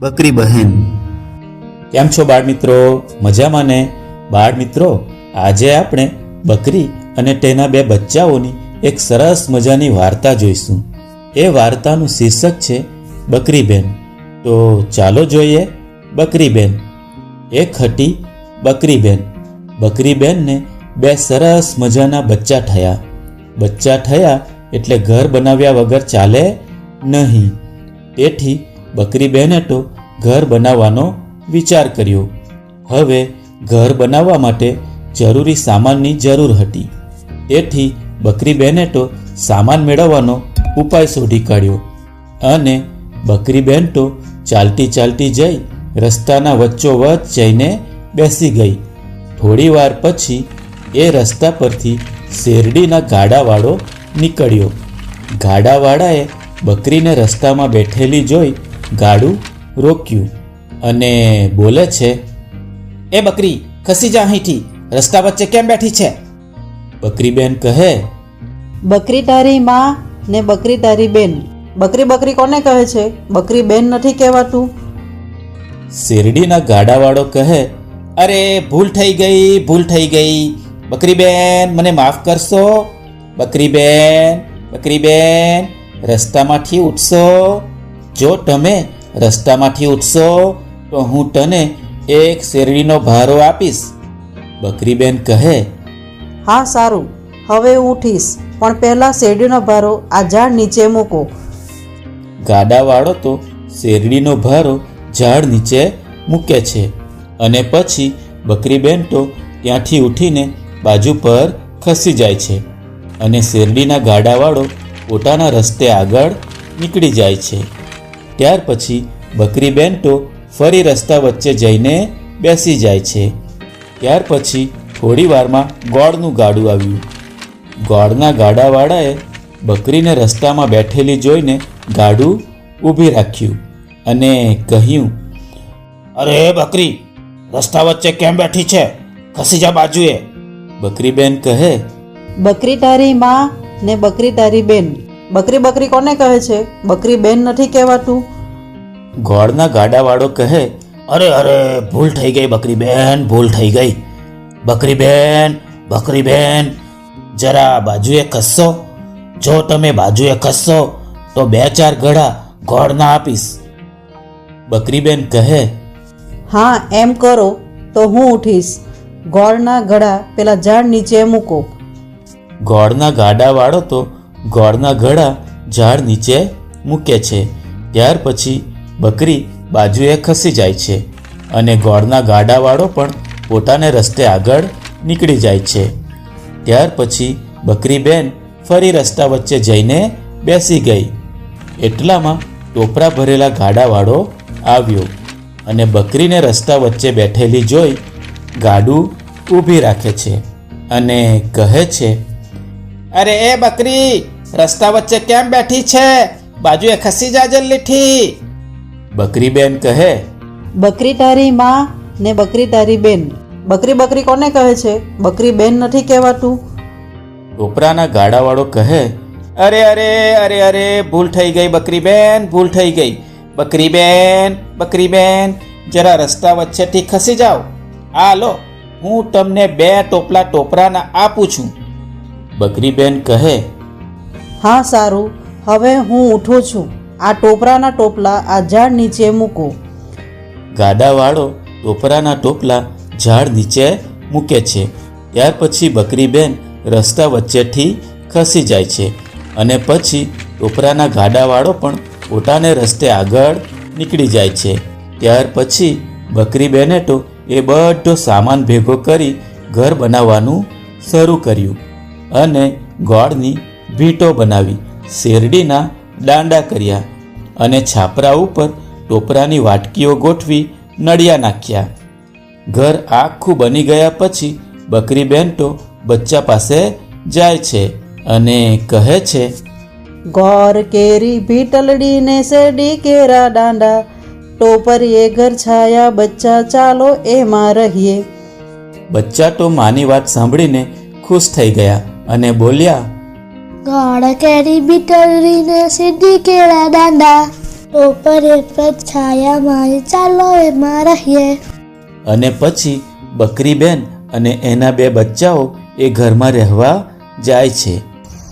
બકરી બહેન. કેમ છો બાળ મિત્રો? મજામાં ને? બાળ મિત્રો, આજે આપણે બકરી અને તેના બે બચ્ચાઓની એક સરસ મજાની વાર્તા જોઈશું. એ વાર્તાનું શીર્ષક છે બકરી બહેન. તો ચાલો જોઈએ બકરી બહેન. એક હતી બકરી બહેનને બે સરસ મજાના બચ્ચા થયા. બચ્ચા થયા એટલે ઘર બનાવ્યા વગર ચાલે નહીં. તેથી બકરીબેને તો ઘર બનાવવાનો વિચાર કર્યો. હવે ઘર બનાવવા માટે જરૂરી સામાનની જરૂર હતી. તેથી બકરીબેને તો સામાન મેળવવાનો ઉપાય શોધી કાઢ્યો અને બકરી તો ચાલતી ચાલતી જઈ રસ્તાના વચ્ચોવચ જઈને બેસી ગઈ. થોડીવાર પછી એ રસ્તા પરથી શેરડીના ગાડાવાળો નીકળ્યો. ગાડાવાળાએ બકરીને રસ્તામાં બેઠેલી જોઈ ગાડું રોક્યું અને બોલે છે એ બકરી ખસી જા અહીંથી. રસ્તા વચ્ચે કેમ બેઠી છે? બકરી બેન કહે બકરી તારી માં ને બકરી તારી બેન. બકરી બકરી કોને કહે છે? બકરી બેન નથી કહેવાતું. શેરડીના ગાડાવાળો કહે અરે ભૂલ થઈ ગઈ ભૂલ થઈ ગઈ. બકરી બેન મને માફ કરશો. બકરી બેન બકરી બેન રસ્તામાંથી ઉઠશો. જો તમે રસ્તામાંથી ઉઠશો તો હું તને એક શેરડીનો ભારો આપીશ. બકરીબેન કહે હા સારું. હવે હું ઉઠીશ પણ પહેલાં શેરડીનો ભારો આ ઝાડ નીચે મૂકો. ગાડાવાળો તો શેરડીનો ભારો ઝાડ નીચે મૂકે છે અને પછી બકરીબેન તો ત્યાંથી ઉઠીને બાજુ પર ખસી જાય છે અને શેરડીના ગાડાવાળો પોતાના રસ્તે આગળ નીકળી જાય છે. ત્યાર પછી બકરી તો ફરી રસ્તા વચ્ચે જઈને બેસી જાય છે. ત્યાર પછી થોડી વારમાં ગોળનું ગાડું આવ્યું. ગોળના ગાડાવાળાએ બકરીને રસ્તામાં બેઠેલી જોઈને ગાડું ઊભી રાખ્યું અને કહ્યું, અરે બકરી, રસ્તા વચ્ચે કેમ બેઠી છે? ખસી જા બાજુએ. બકરી બેન કહે, બકરી તારી માં ને બકરી તારી બેન. બકરી બકરી કોને કહે છે? બકરી બેન નથી કહેવાતું. ગોળના ગાડાવાળો કહે અરે અરે ભૂલ થઈ ગઈ બકરી બેન ભૂલ થઈ ગઈ. બકરી બેન બકરી બેન જરા બાજુએ ખસશો જો તમે બાજુએ ખસશો તો બે ચાર ગળા ગોળના આપીશ. બકરીબેન કહે હા એમ કરો તો હું ઉઠીશ. ગોળના ગળા પેલા ઝાડ નીચે મૂકો. ગોળના ગાડાવાળો તો ગોળના ગળા ઝાડ નીચે મૂકે છે. ત્યાર પછી બકરી બાજુએ ખસી જાય છે અને ગોળના ગાડાવાળો પણ પોતાને રસ્તે આગળ નીકળી જાય છે. ત્યાર પછી બકરી બેન ફરી રસ્તા વચ્ચે જઈને બેસી ગઈ. એટલામાં ટોપરા ભરેલા ગાડાવાળો આવ્યો અને બકરીને રસ્તા વચ્ચે બેઠેલી જોઈ ગાડું ઊભી રાખે છે અને કહે છે અરે એ બકરી રસ્તા વચ્ચે કેમ બેઠી છે? બાજુએ ખસી જા જલ્દીથી. બકરીબેન કહે બકરી તારી માં ને બકરી તારી બેન. બકરી બકરી કોને કહે છે? બકરી બેન નથી કહેવાતું. ટોપરાના ગાડાવાળો કહે અરે અરે અરે અરે ભૂલ થઈ ગઈ બકરી બેન ભૂલ થઈ ગઈ. બકરી બેન બકરી બેન જરા રસ્તા વચ્ચેથી ખસી જાઓ. આ લો હું તમને બે ટોપલા ટોપરાના આપું છું. બકરીબેન કહે હા સારું. હવે હું ઉઠું છું. આ ટોપરાના ટોપલા આ ઝાડ નીચે મૂકો. ગાડાવાળો ટોપરાના ટોપલા ઝાડ નીચે મૂકે છે. ત્યાર પછી બકરીબેન રસ્તા વચ્ચેથી ખસી જાય છે અને પછી ટોપરાના ગાડાવાળો પણ પોતાને રસ્તે આગળ નીકળી જાય છે. ત્યાર પછી બકરીબેને તો એ બધો સામાન ભેગો કરી ઘર બનાવવાનું શરૂ કર્યું. અને ગોળની ભીંટો બનાવી શેરડીના દાંડા કર્યા અને છાપરા ઉપર ટોપરાની વાટકીઓ ગોઠવી નળિયા નાખ્યા. ઘર આખું બની ગયા પછી બકરીબેન તો બચ્ચા પાસે જાય છે અને કહે છે ગોર કેરી ભીટલડી ને શેરડી કેરા દાંડા ટોપરીએ ઘર છાયા બચ્ચા ચાલો એમાં રહીએ. બચ્ચા તો માની વાત સાંભળીને ખુશ થઈ ગયા. અને બોલ્યા ગોળ કેરી બીટરીને સીધી કેળા દાંડા. તો પર એક છાયામાં ચાલો એમાં રહીએ. અને પછી બકરી બેન અને એના બે બચ્ચાઓ એ ઘરમાં રહેવા જાય છે.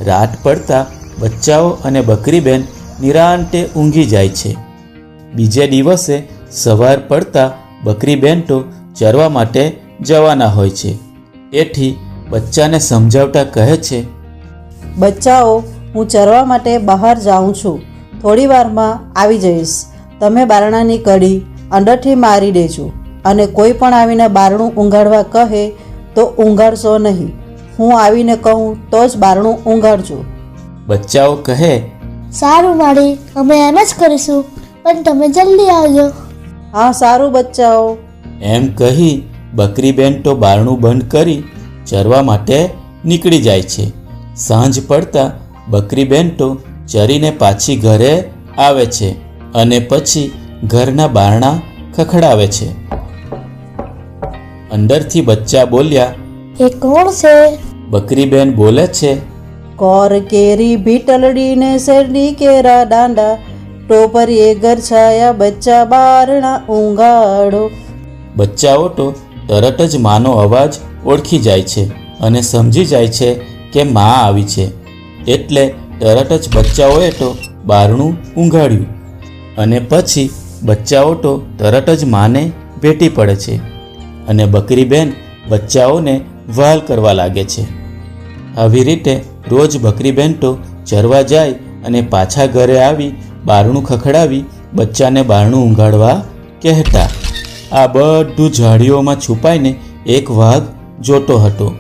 રાત પડતા બચ્ચાઓ અને બકરીબેન નિરાંતે ઊંઘી જાય છે. બીજે દિવસે સવાર પડતા બકરી બેન તો ચરવા માટે જવાના હોય છે. એથી બચ્ચાને સમજાવતા કહે છે બચ્ચાઓ હું ચરવા માટે બહાર જાઉં છું. થોડી વારમાં આવી જઈશ. તમે બારણાની કડી અંદરથી મારી દેજો અને કોઈ પણ આવીને બારણું ઊંઘાડવા કહે તો ઊંઘાડશો નહીં. હું આવીને કહું તો જ બારણું ઊંઘાડજો. બચ્ચાઓ કહે સારું માળી અમે એમ જ કરીશું પણ તમે જલ્દી આવજો. હા સારું બચ્ચાઓ. એમ કહી બકરીબેન તો બારણું બંધ કરી ચરવા માટે નીકળી જાય છે. સાંજ પડતા બકરી તો ચરીને પાછી ઘરે આવે છે અને પછી ઘરના બારણા ખખડાવે છે. અંદરથી બચ્ચા બોલ્યા એ કોણ છે? બકરીબેન બોલે છે કોર કેરી ભીટલડી ને શેરડી કેરા દાંડા ટોપરીએ ઘર છાયા બચ્ચા બારણા ઊંઘાડો. બચ્ચાઓ તો તરત જ માનો અવાજ ઓળખી જાય છે અને સમજી જાય છે કે મા આવી છે. એટલે તરત જ બચ્ચાઓએ તો બારણું ઊંઘાડ્યું અને પછી બચ્ચાઓ તો તરત જ માને ભેટી પડે છે અને બકરીબેન બચ્ચાઓને વહાલ કરવા લાગે છે. આવી રીતે રોજ બકરીબેન તો ચરવા જાય અને પાછા ઘરે આવી બારણું ખખડાવી બચ્ચાને બારણું ઊંઘાડવા કહેતા. આ બધું ઝાડીઓમાં છુપાઈને એક વાઘ જોતો હતો.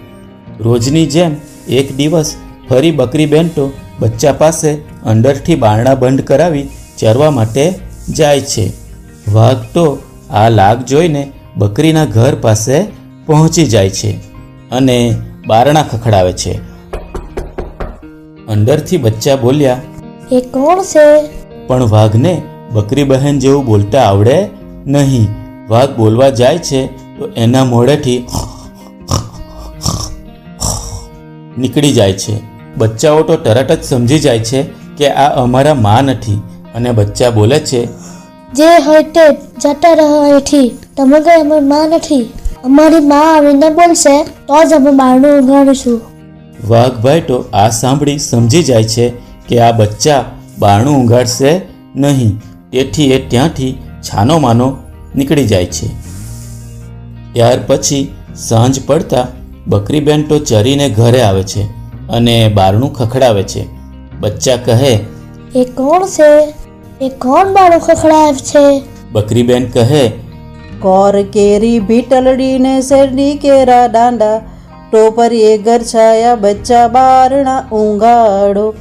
રોજની જેમ એક દિવસ ફરી બકરી તો બચ્ચા પાસે અંદરથી બારણા બંધ કરાવી ચરવા માટે જાય છે. વાઘ તો આ લાગ જોઈને બકરીના ઘર પાસે પહોંચી જાય છે અને બારણા ખખડાવે છે. અંદરથી બચ્ચા બોલ્યા એ કોણ છે? પણ વાઘને બકરી બહેન જેવું બોલતા આવડે નહીં. વાઘ બોલવા જાય છે તો એના મોઢેથી નીકળી જાય છે. બચ્ચાઓ તો તરત જ સમજી જાય છે કે આ અમારા મા નથી અને બચ્ચા બોલે છે જે હોય તે જતા રહો અહીંથી. તમે કઈ અમે માં નથી. અમારી માં આવીને બોલશે તો જ અમે બારણું ઉગાડીશું. વાઘભાઈ તો આ સાંભળી સમજી જાય છે કે આ બચ્ચા બારણું ઊંઘાડશે નહીં. તેથી એ ત્યાંથી છાનો માનો નીકળી જાય છે. ત્યાર પછી સાંજ પડતા બકરીબેન તો ચરીને ઘરે આવે છે અને બારણું ખખડાવે છે. બચ્ચા કહે એ કોણ છે? એ કોણ બારણું ખખડાવે છે? બકરીબેન કહે કોર કેરી ભીટલડી ને શેરડી કેરા દાંડા ટોપરીએ ઘર છાયા બચ્ચા બારણા ઊંઘાડો.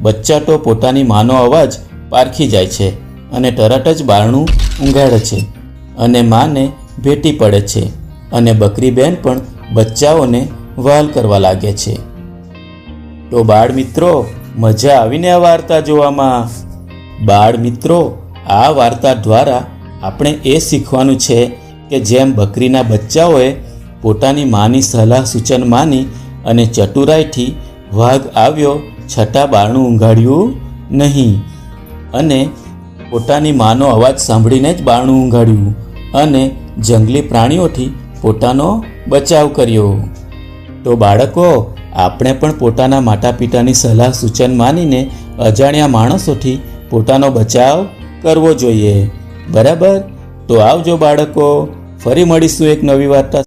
બચ્ચા તો પોતાની માનો અવાજ પારખી જાય છે અને તરત જ બારણું ઊંઘાડે છે અને માને ભેટી પડે છે અને બકરીબેન પણ બચ્ચાઓને વહાલ કરવા લાગે છે. તો બાળ મિત્રો, મજા આવીને આ વાર્તા જોવામાં? બાળ મિત્રો, આ વાર્તા દ્વારા આપણે એ શીખવાનું છે કે જેમ બકરીના બચ્ચાઓએ પોતાની માની સલાહ સૂચન માની અને ચતુરાઈથી વાઘ આવ્યો છતાં બારણું ઊંઘાડ્યું નહીં અને પોતાની માનો અવાજ સાંભળીને જ બારણું ઊંઘાડ્યું અને જંગલી પ્રાણીઓથી પોતાનો બચાવ કર્યો. તો બાળકો, આપણે પણ પોતાના માતા પિતાની સલાહ સૂચન માનીને અજાણ્યા માણસોથી પોતાનો બચાવ કરવો જોઈએ. બરાબર? તો આવજો બાળકો, ફરી મળીશું એક નવી વાર્તા